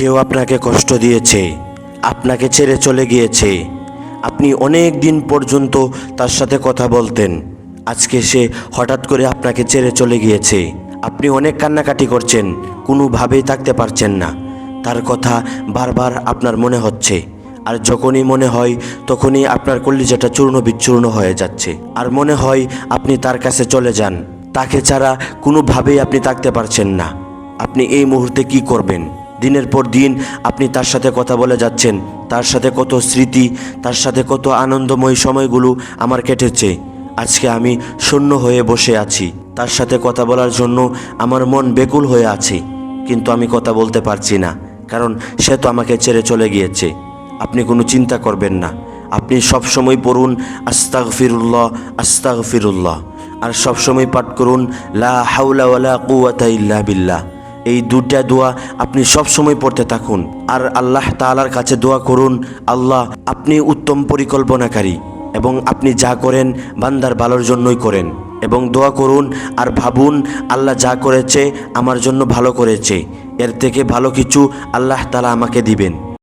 কেউ আপনাকে কষ্ট দিয়েছে, আপনাকে ছেড়ে চলে গিয়েছে। আপনি অনেক দিন পর্যন্ত তার সাথে কথা বলতেন। আজকে সে হঠাৎ করে আপনাকে ছেড়ে চলে গিয়েছে। আপনি অনেক কান্নাকাটি করছেন, কোনোভাবেই থাকতে পারছেন না। তার কথা বারবার আপনার মনে হচ্ছে। আর যখনই মনে হয়, তখনই আপনার কলিজাটা চূর্ণ বিচূর্ণ হয়ে যাচ্ছে। আর মনে হয়, আপনি তার কাছে চলে যান। তাকে ছাড়া কোনোভাবেই আপনি থাকতে পারছেন না। আপনি এই মুহূর্তে কি করবেন? দিনের পর দিন আপনি তার সাথে কথা বলে যাচ্ছেন। তার সাথে কত স্মৃতি, তার সাথে কত আনন্দময় সময়গুলো আমার কেটেছে। আজকে আমি শূন্য হয়ে বসে আছি। তার সাথে কথা বলার জন্য আমার মন বেকুল হয়ে আছে। কিন্তু আমি কথা বলতে পারছি না, কারণ সে তো আমাকে ছেড়ে চলে গিয়েছে। আপনি কোনো চিন্তা করবেন না। আপনি সব সময় পড়ুন আস্তাগ ফিরুল্লাহ আস্তাগ ফিরুল্লাহ আর সব সময় পাঠ করুন, লা হাউলা ওয়ালা কুওয়াতা ইল্লা বিল্লাহ। এই দুটা দোয়া আপনি সব সময় পড়তে থাকুন। আর আল্লাহ তালার কাছে দোয়া করুন, আল্লাহ আপনি উত্তম পরিকল্পনাকারী এবং আপনি যা করেন বান্দার ভালোর জন্যই করেন। এবং দোয়া করুন, আর ভাবুন, আল্লাহ যা করেছে আমার জন্য ভালো করেছে। এর থেকে ভালো কিছু আল্লাহ তালা আমাকে দিবেন।